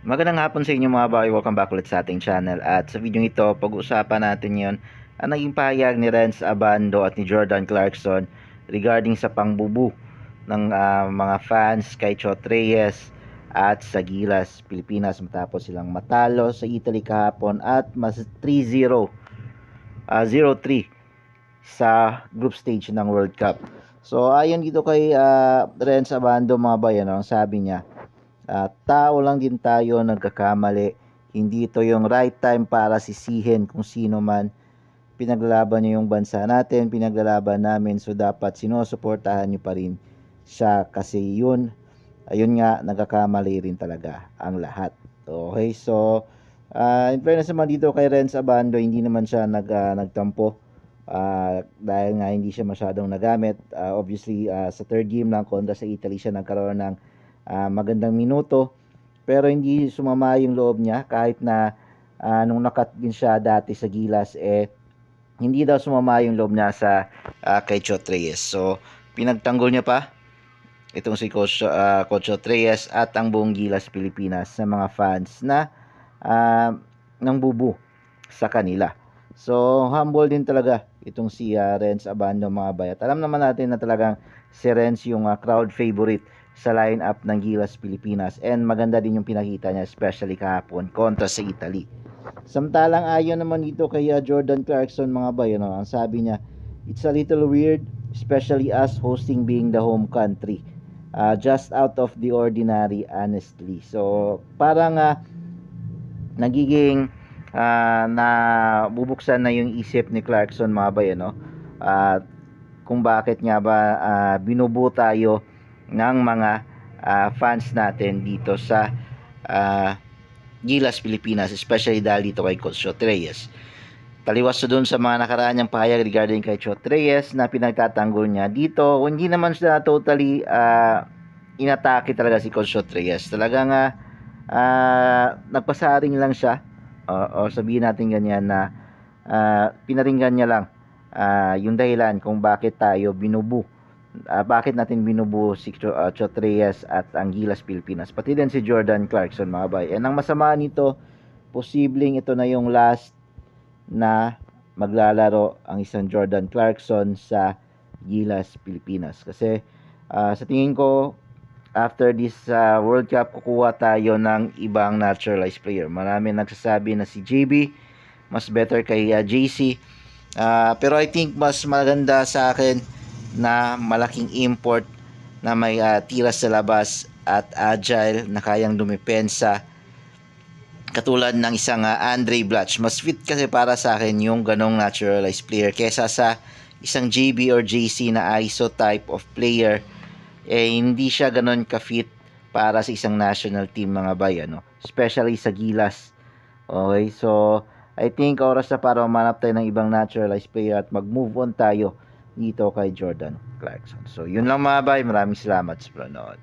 Magandang hapon sa inyo mga bahay. Welcome back ulit sa ating channel. At sa video ito, pag-uusapan natin yon ang naging pahayag ni Renz Abando at ni Jordan Clarkson regarding sa pangbubu ng ah, mga fans kay Chot Reyes at sa Gilas, Pilipinas matapos silang matalo sa Italy kahapon at mas 3-0 ah, 0-3 sa group stage ng World Cup. So ayon dito kay ah, Renz Abando mga bayan, ang sabi niya, at tao lang din tayo nagkakamali. Hindi ito yung right time para sisihin kung sino man pinaglalaban niyo yung bansa natin, pinaglalaban namin. So dapat sinusuportahan niyo pa rin siya kasi yun, ayun nga, nagkakamali rin talaga ang lahat. Okay, so ah, in fairness naman dito kay Renz Abando, hindi naman siya nag, ah, nagtampo. Ah, dahil nga hindi siya masyadong nagamit. Ah, obviously, ah, sa third game lang kontra sa Italy siya nagkaroon ng ah, magandang minuto pero hindi sumama yung loob niya kahit na ah, nung nakat din siya dati sa Gilas eh hindi daw sumama yung loob niya sa ah, kay Chot Reyes. So pinagtanggol niya pa itong si Coach, ah, Coach Chot Reyes at ang buong Gilas Pilipinas sa mga fans na ah, nang bubu sa kanila. So humble din talaga itong si ah, Renz Abando mga bayat. Alam naman natin na talagang si Renz yung ah, crowd favorite sa lineup ng Gilas Pilipinas and maganda din yung pinakita niya especially kahapon kontra sa Italy. Samantalang ayon naman dito kay uh, Jordan Clarkson mga bay, ano, ang sabi niya, it's a little weird, especially us hosting being the home country. Uh, just out of the ordinary, honestly. So, parang uh, nagiging uh, na bubuksan na yung isip ni Clarkson mga bay, ano, at kung bakit nga ba uh, binubuo tayo ng mga ah, fans natin dito sa ah, Gilas Pilipinas especially dahil dito kay Coach Chot Reyes. Taliwas to dun sa mga nakaraan niyang pahayag regarding kay Chot Reyes na pinagtatanggol niya dito. Hindi naman siya totally ah, inatake talaga si Coach Chot Reyes. Talagang uh, nagpasaring lang siya o, o sabihin natin ganyan na ah, pinaringgan niya lang ah, yung dahilan kung bakit tayo binubu ah, bakit natin binubuo si uh, Chot Reyes at ang Gilas Pilipinas? Pati din si Jordan Clarkson mga bay. And ang masama nito posibleng ito na yung last na maglalaro ang isang Jordan Clarkson sa Gilas Pilipinas. Kasi ah, sa tingin ko after this ah, World Cup kukuha tayo ng ibang naturalized player. Marami nagsasabi na si JB mas better kay ah, JC Ah, pero I think mas maganda sa akin na malaking import na may ah, tira sa labas at agile na kayang dumepensa katulad ng isang ah, Andre Blatch. Mas fit kasi para sa akin yung ganong naturalized player kesa sa isang JB or JC na ISO type of player. Eh hindi siya ganon ka-fit para sa isang national team mga bay ano? Especially sa Gilas. Okay? So I think oras na para umanap tayo ng ibang naturalized player at mag-move on tayo dito kay Jordan Clarkson. So, yun lang mga bay. Maraming salamat sa panonood.